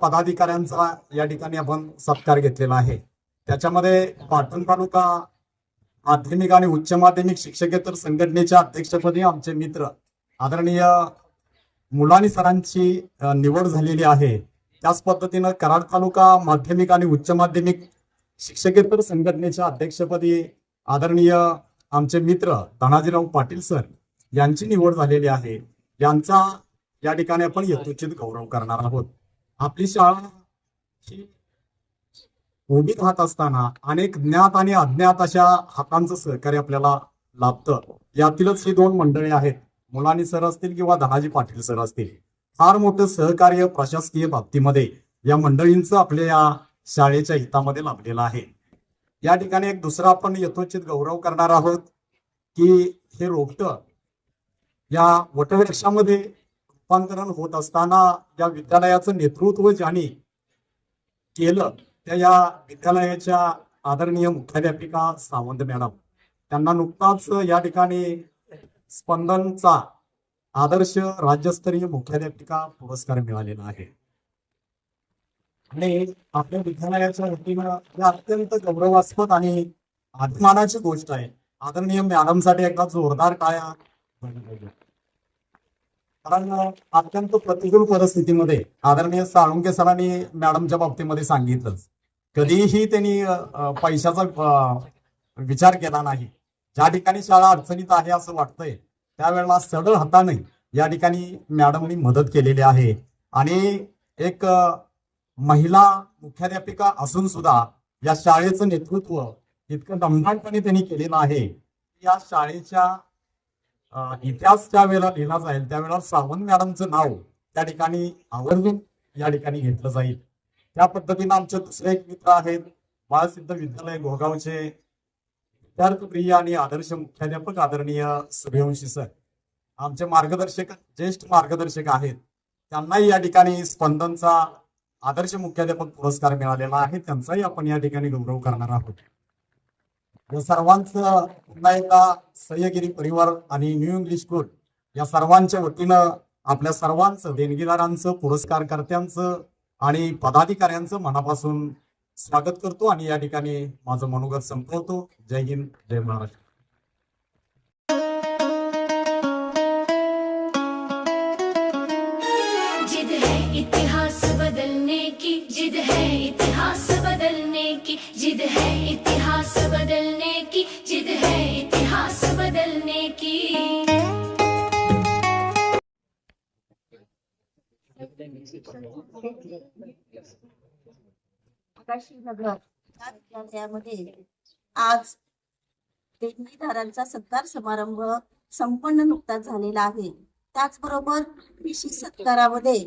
पदाधिकाऱ्यांचा या ठिकाणी आपण सत्कार घेतलेला आहे. त्याच्यामध्ये पाटण तालुका माध्यमिक आणि उच्च माध्यमिक शिक्षकेतर संघटनेच्या अध्यक्षपदी आमचे मित्र आदरणीय मुलानी सरांची निवड झालेली आहे. त्याच पद्धतीनं कराड तालुका माध्यमिक आणि उच्च माध्यमिक शिक्षकेतर संघटनेच्या अध्यक्षपदी आदरणीय आमचे मित्र धनाजीराव पाटील सर यांची निवड झालेली आहे. यांचा या ठिकाणी आपण यथोचित गौरव करणार आहोत. आपली शाळा ही उभीत राहत असताना अनेक ज्ञात आणि अज्ञात अशा हातांचं सहकार्य आपल्याला लाभतं. यातीलच ही दोन मंडळी आहेत. मुलानी सर असतील किंवा दहाजी पाटील सर असतील. फार मोठं सहकार्य प्रशासकीय बाबतीमध्ये या मंडळींचं आपल्या या शाळेच्या हितामध्ये लाभलेलं आहे. या ठिकाणी एक दुसरा आपण यथोचित गौरव करणार आहोत की हे रोपट या वटवृक्षामध्ये रूपांतरण होत असताना या विद्यालयाचं नेतृत्व ज्यांनी केलं त्या या विद्यालयाच्या आदरणीय मुख्याध्यापिका सावंत मॅडम. त्यांना नुकताच या ठिकाणी स्पंदनचा आदर्श राज्यस्तरीय मुख्याध्यापिका पुरस्कार मिळालेला आहे. आणि आपल्या विद्यालयाच्या वतीनं हे अत्यंत गौरवास्पद आणि अभिमानाची गोष्ट आहे. आदरणीय मॅडमसाठी एकदा जोरदार काया कारण अत्यंत प्रतिकूल परिस्थितीमध्ये आदरणीय साळुंके सरांनी मॅडमच्या बाबतीमध्ये सांगितलंच. कधीही त्यांनी पैशाचा विचार केला नाही. ज्या ठिकाणी शाळा अडचणीत आहे असं वाटतंय त्यावेळेला सरळ हाताने या ठिकाणी मॅडमनी मदत केलेली आहे. आणि एक महिला मुख्याध्यापिका असून सुद्धा या शाळेचं नेतृत्व इतकं दमदाटपणे त्यांनी केलेलं आहे. या शाळेच्या इतिहास ज्या वेळेला लिहिला जाईल त्यावेळेला सावंत मॅडमचं नाव त्या ठिकाणी आवर्जून या ठिकाणी घेतलं जाईल. त्या पद्धतीनं आमचे दुसरे एक मित्र आहेत बाळसिद्ध विद्यालय गोगावचे विद्यार्थीप्रिय आणि आदर्श मुख्याध्यापक आदरणीय सूर्यवंशी सर. आमचे मार्गदर्शक ज्येष्ठ मार्गदर्शक आहेत. त्यांनाही या ठिकाणी स्पंदनचा आदर्श मुख्याध्यापक पुरस्कार मिळालेला आहे. त्यांचाही आपण या ठिकाणी गौरव करणार आहोत. सर्वांचं पुन्हा एकदा सह्यगिरी परिवार आणि न्यू इंग्लिश स्कूल या सर्वांच्या वतीनं आपल्या सर्वांचं देणगीदारांचं पुरस्कारकर्त्यांचं आणि पदाधिकाऱ्यांचं मनापासून स्वागत करतो आणि या ठिकाणी माझं मनोगत संपवतो. जय हिंद जय महाराष्ट्र. है इतिहास बदलने की जिद है इतिहास बदलने की। आकाशीनगर या विद्यालयामध्ये आज देणगीदारांचा सत्कार समारंभ संपन्न नुकताच झालेला आहे. त्याचबरोबर विशेष सत्कारामध्ये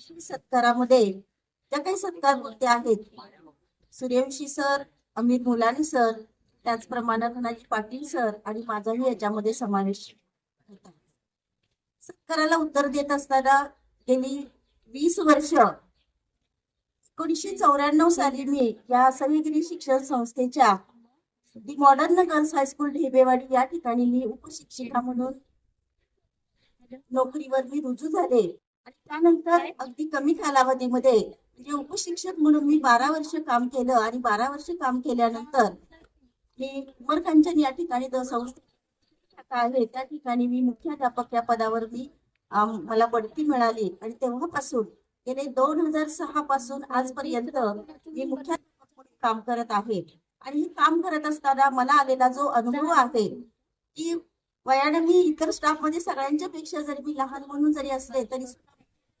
विशेष सत्कारामध्ये ज्या काही सत्कार मूर्ती आहेत. सूर्यवंशी सर अमित मुलानी सर त्याचप्रमाणे धनाजी पाटील सर आणि माझाही याच्यामध्ये समावेश होता. सत्काराला उत्तर देत असताना गेली वीस वर्ष. एकोणीशे चौऱ्याण्णव साली मी या सह्यागिरी शिक्षण संस्थेच्या the modern girls high school Dhebewadi या ठिकाणी मी उपशिक्षिका म्हणून नोकरीवर मी रुजू झाले. आणि त्यानंतर अगदी कमी कालावधीमध्ये म्हणजे उपशिक्षक म्हणून मी बारा वर्ष काम केलं आणि बारा वर्ष काम केल्यानंतर मी उमरकांचन या ठिकाणी द आहे. त्या ठिकाणी मी मुख्याध्यापक या पदावर मी मला बढती मिळाली आणि तेव्हापासून गेले दोन हजार सहा पासून आजपर्यंत मी मुख्याध्यापक म्हणून काम करत आहे. आणि हे काम करत असताना मला आलेला जो अनुभव आहे की वयाने मी इतर स्टाफमध्ये सगळ्यांच्या पेक्षा जरी मी लहान म्हणून जरी असले तरी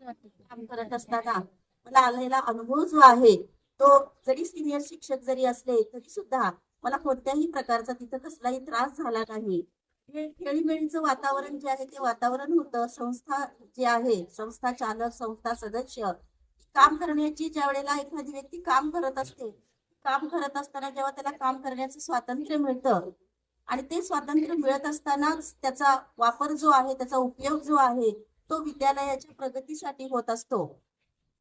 काम करत असताना मला आलेला अनुभव जो आहे तो जरी सिनियर शिक्षक जरी असले तरी सुद्धा मला कोणत्याही प्रकारचा तिथं कसलाही त्रास झाला नाही. खेळीमेळीचं वातावरण जे आहे ते वातावरण होतं. संस्था जे आहे संस्था चालक संस्था सदस्य काम करण्याची ज्या वेळेला एखादी व्यक्ती काम करत असते काम करत असताना जेव्हा त्याला काम करण्याचं स्वातंत्र्य मिळतं आणि ते स्वातंत्र्य मिळत असतानाच त्याचा वापर जो आहे त्याचा उपयोग जो आहे तो विद्यालयाच्या प्रगतीसाठी होत असतो.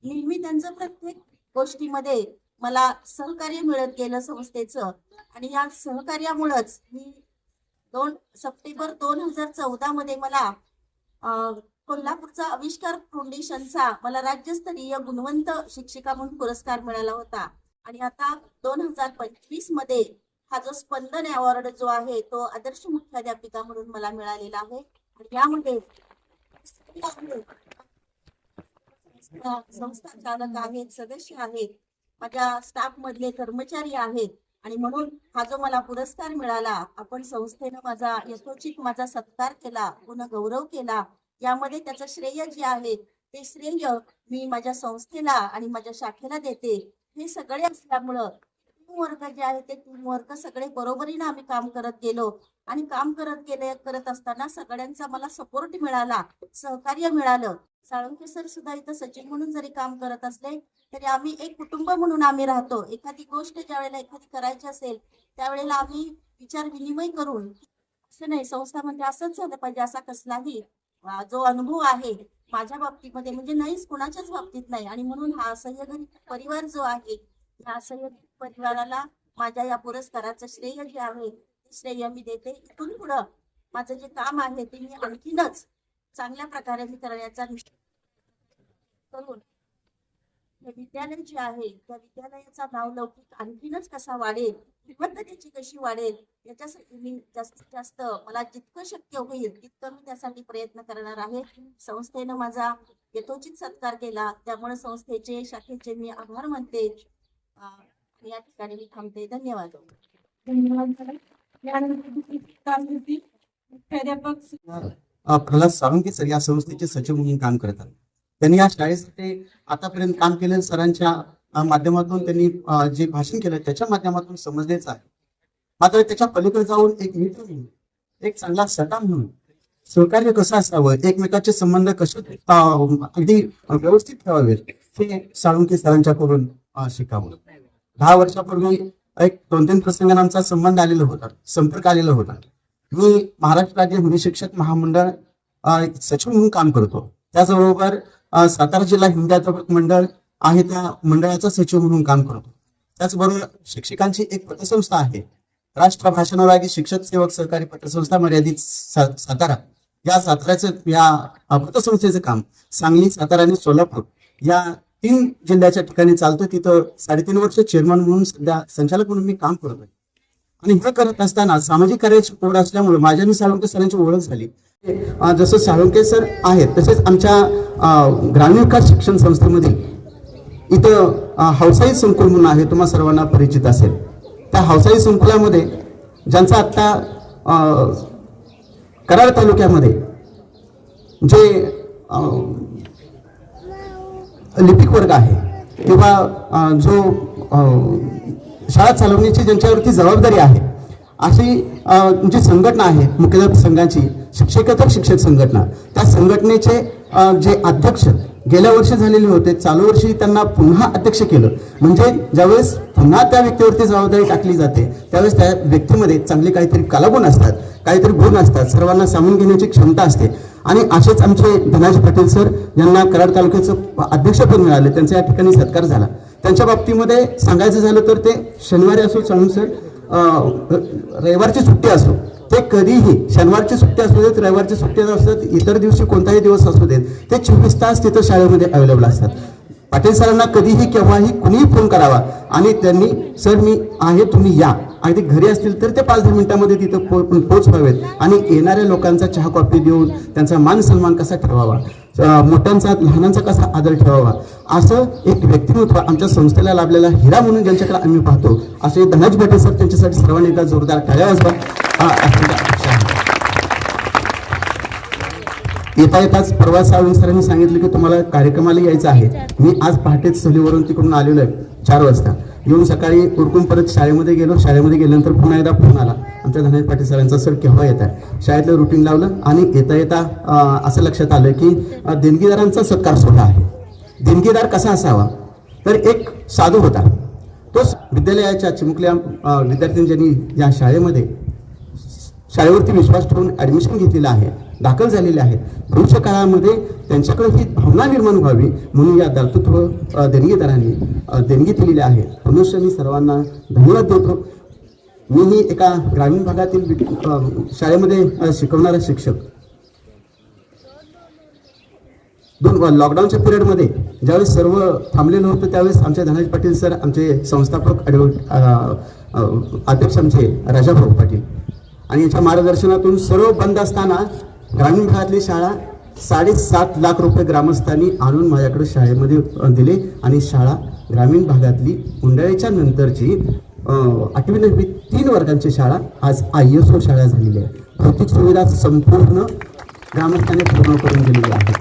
नेहमी त्यांचं प्रत्येक गोष्टीमध्ये मला सहकार्य मिळत गेलं संस्थेचं. आणि या सहकार्यामुळंच मी दोन सप्टेंबर दोन हजार चौदा मध्ये मला कोल्हापूरचा आविष्कार फाउंडेशनचा मला राज्यस्तरीय गुणवंत शिक्षिका म्हणून पुरस्कार मिळाला होता. आणि आता दोन हजार पंचवीसमध्ये हा जो स्पंदन अवॉर्ड जो आहे तो आदर्श मुख्याध्यापिका म्हणून मला मिळालेला आहे. आणि यामध्ये संस्था चालक आहेत सदस्य आहेत माझ्या स्टाफ मधले कर्मचारी आहेत. आणि म्हणून हा जो मला पुरस्कार मिळाला आपण संस्थेनं माझा यथोचित माझा सत्कार केला पुन्हा गौरव केला. यामध्ये त्याचं श्रेय जे आहे ते श्रेय मी माझ्या संस्थेला आणि माझ्या शाखेला देते. हे सगळे असल्यामुळं टीम वर्क जे आहे ते टीम वर्क सगळे बरोबरीनं आम्ही काम करत गेलो. आणि काम करत गेले करत असताना सगळ्यांचा मला सपोर्ट मिळाला सहकार्य मिळालं. साळुंके सर सुद्धा इथं सचिव म्हणून जरी काम करत असले तरी आम्ही एक कुटुंब म्हणून आम्ही राहतो. एखादी गोष्ट ज्या वेळेला एखादी करायची असेल त्यावेळेला आम्ही विचार विनिमय करून असं नाही संस्था म्हणजे असंच झालं पाहिजे असा कसलाही जो अनुभव आहे माझ्या बाबतीमध्ये म्हणजे नाहीच कुणाच्याच बाबतीत नाही. आणि म्हणून हा असह्यघरी परिवार जो आहे या असह्य परिवाराला माझ्या या पुरस्काराचं श्रेय जे आहे ते श्रेय मी देते. इथून पुढं माझं जे काम आहे ते मी आणखीनच चांगल्या प्रकारे मी करण्याचा निश्चय करून विद्यालय जे आहे त्या विद्यालयाचा नाव लौकिक आणखीनच कसा वाढेल त्याची कशी वाढेल याच्यासाठी मी जास्तीत जास्त मला जितकं शक्य होईल तितकं मी त्यासाठी प्रयत्न करणार आहे. संस्थेनं माझा यथोचित सत्कार केला. त्यामुळे संस्थेचे शाखेचे मी आभार मानते. या ठिकाणी मी थांबते. धन्यवाद. धन्यवाद मुख्याध्यापक प्रल्हाद साळुंके सर या संस्थेचे सचिव म्हणून काम करतात. त्यांनी या शाळेसाठी आतापर्यंत काम केलेलं सरांच्या माध्यमातून त्यांनी जे भाषण केलं त्याच्या माध्यमातून समजलेच आहे. मात्र त्याच्या पलीकडे जाऊन एक मित्र म्हणून एक चांगला सटा म्हणून सहकार्य कसं असावं एकमेकाचे संबंध कसे अगदी व्यवस्थित ठेवावेत हे साळुंके सरांच्याकडून करून शिकावं. दहा वर्षापूर्वी एक दोन तीन प्रसंगांना आमचा संबंध आलेला होता संपर्क आलेला होता. मी महाराष्ट्र राज्य हिंदी शिक्षक महामंडळ सचिव म्हणून काम करतो. त्याचबरोबर सातारा जिल्हा हिंदी अध्यापक मंडळ आहे त्या मंडळाचा सचिव म्हणून काम करतो. त्याचबरोबर शिक्षकांची एक पटसंस्था आहे. राष्ट्र भाषानुरागी शिक्षक सेवक सहकारी पटसंस्था मर्यादित सातारा. या साताऱ्याचं या पतसंस्थेचं काम सांगली सातारा आणि सोलापूर या तीन जिल्ह्याच्या ठिकाणी चालतं. तिथं साडेतीन वर्ष चेअरमन म्हणून सध्या संचालक म्हणून मी काम करतोय. आणि हे करत असताना सामाजिक कार्याची ओढ असल्यामुळे माझ्या आणि साळुंके सरांची ओळख झाली. जसं साळुंके सर आहेत तसेच आमच्या ग्रामीण विकास शिक्षण संस्थेमध्ये इथं हौसाई संकुल म्हणून आहे तुम्हा सर्वांना परिचित असेल. त्या हौसाई संकुलामध्ये ज्यांचा आत्ता कराड तालुक्यामध्ये जे लिपिक वर्ग आहे किंवा जो शाळा चालवण्याची ज्यांच्यावरती जबाबदारी आहे अशी जी संघटना आहे मुख्याध्यापक संघाची शिक्षकेतर शिक्षक संघटना त्या संघटनेचे जे अध्यक्ष गेल्या वर्षी झालेले होते चालू वर्षी त्यांना पुन्हा अध्यक्ष केलं. म्हणजे ज्यावेळेस पुन्हा त्या व्यक्तीवरती जबाबदारी टाकली जाते त्यावेळेस त्या व्यक्तीमध्ये चांगले काहीतरी कलागुण असतात काहीतरी गुण असतात सर्वांना सामून घेण्याची क्षमता असते. आणि असेच आमचे धनाजी पाटील सर यांना कराड तालुक्याचं अध्यक्षपद मिळाले त्यांचा या ठिकाणी सत्कार झाला. त्यांच्या बाबतीमध्ये सांगायचं झालं तर ते शनिवारी असो सण सर रविवारची सुट्टी असो ते कधीही शनिवारची सुट्टी असू देत रविवारची सुट्टी असू इतर दिवशी कोणताही दिवस असू देत ते चोवीस तास तिथं शाळेमध्ये अवेलेबल असतात. पाटील सरांना कधीही केव्हाही कुणीही फोन करावा आणि त्यांनी सर मी आहे तुम्ही या. आणि घरी असतील तर ते पाच दहा मिनिटांमध्ये तिथं पो पोच व्हावेत आणि येणाऱ्या लोकांचा चहा कॉफी देऊन त्यांचा मान सन्मान कसा ठेवावा? मोठ्यांचा लहानांचा कसा आदर ठेवावा? असं एक व्यक्तिमत्व आमच्या संस्थेला लाभलेला हिरा म्हणून ज्यांच्याकडे आम्ही पाहतो असे धनाज भटे सर त्यांच्यासाठी सर्वांनी एकदा जोरदार टाळ्या वाजवा. येता येताच परवा सावंत सरांनी सांगितलं की तुम्हाला कार्यक्रमाला यायचं आहे. मी आज पहाटेच सहलीवरून तिकडून आलेलो आहे चार वाजता. येऊन सकाळी उरकून परत शाळेमध्ये गेलो. शाळेमध्ये गेल्यानंतर पुन्हा एकदा फोन आला. आमच्या धनंजय पाटील सरांचा सर केव्हा येत आहे शाळेतलं रुटीन लावलं आणि येता येता असं लक्षात आलं की देणगीदारांचा सत्कार सोहळा आहे. देणगीदार कसा असावा? तर एक साधू होता. तो विद्यालयाच्या चिमुकल्या अं, विद्यार्थ्यांनी ज्यांनी या शाळेमध्ये शाळेवरती विश्वास ठेवून ॲडमिशन घेतलेलं आहे दाखल झालेले आहेत. भविष्य काळामध्ये त्यांच्याकडे ही भावना निर्माण व्हावी म्हणून या दातृत्व देणगीदारांनी देणगी दिलेली आहे. मनुष्य मी सर्वांना धन्यवाद देतो. मीही एका ग्रामीण भागातील शाळेमध्ये शिकवणारा शिक्षक. दोन लॉकडाऊनच्या पिरियडमध्ये ज्यावेळेस सर्व थांबलेलं होतं त्यावेळेस आमचे धनाजी पाटील सर आमचे संस्थापक ॲडव्होकेट अध्यक्ष आमचे राजाभाऊ पाटील. आणि याच्या मार्गदर्शनातून सर्व बंद असताना ग्रामीण भागातली शाळा साडेसात लाख रुपये ग्रामस्थांनी आणून माझ्याकडे शाळेमध्ये दिले. आणि शाळा ग्रामीण भागातली उंडाळीच्या नंतरची आठवी नववी तीन वर्गांची शाळा आज आय एस ओ शाळा झालेली आहे. भौतिक सुविधा संपूर्ण ग्रामस्थांनी पूर्ण करून दिलेली आहे.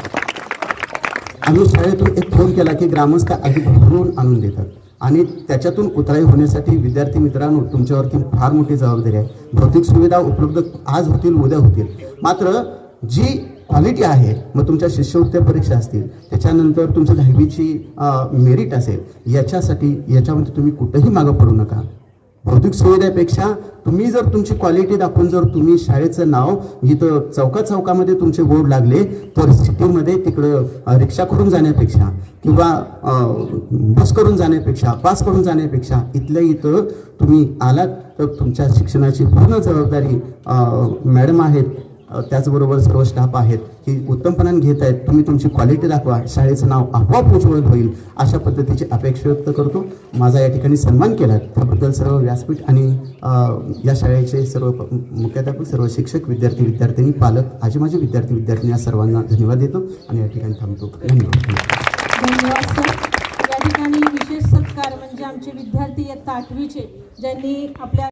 आम्ही शाळेतून एक फोन केला की ग्रामस्थ आधी भरून आणून देतात. आणि त्याच्यातून उतराई होण्यासाठी विद्यार्थी मित्रांनो तुमच्यावरती फार मोठी जबाबदारी आहे. भौतिक सुविधा उपलब्ध आज होतील उद्या होतील. मात्र जी क्वालिटी आहे मग तुमच्या शिष्यवृत्त्या परीक्षा असतील त्याच्यानंतर तुमच्या दहावीची मेरिट असेल याच्यासाठी याच्यामध्ये तुम्ही कुठंही मागं पडू नका. भौतिक सुविधेपेक्षा तुम्ही जर तुमची क्वालिटी दाखवून जर तुम्ही शाळेचं नाव इथं चौका चौकामध्ये तुमचे बोर्ड लागले तर सिटीमध्ये तिकडं रिक्षा करून जाण्यापेक्षा किंवा बस करून जाण्यापेक्षा पास करून जाण्यापेक्षा इथल्या इथं तुम्ही आलात तर तुमच्या शिक्षणाची पूर्ण जबाबदारी मॅडम आहेत त्याचबरोबर सर्व स्टाफ आहेत की उत्तमपणाने घेत आहेत. तुम्ही तुमची क्वालिटी दाखवा. शाळेचं नाव आपोआप उज्ज्वल होईल अशा पद्धतीची अपेक्षा व्यक्त करतो. माझा या ठिकाणी सन्मान केला. त्याबद्दल सर्व व्यासपीठ आणि या शाळेचे सर्व मुख्याध्यापक सर्व शिक्षक विद्यार्थी विद्यार्थिनी पालक आजी माझे विद्यार्थी विद्यार्थिनी या सर्वांना धन्यवाद देतो आणि या ठिकाणी थांबतो. धन्यवाद. या ठिकाणी विशेष सत्कार म्हणजे आमचे विद्यार्थी इयत्ता आठवीचे ज्यांनी आपल्या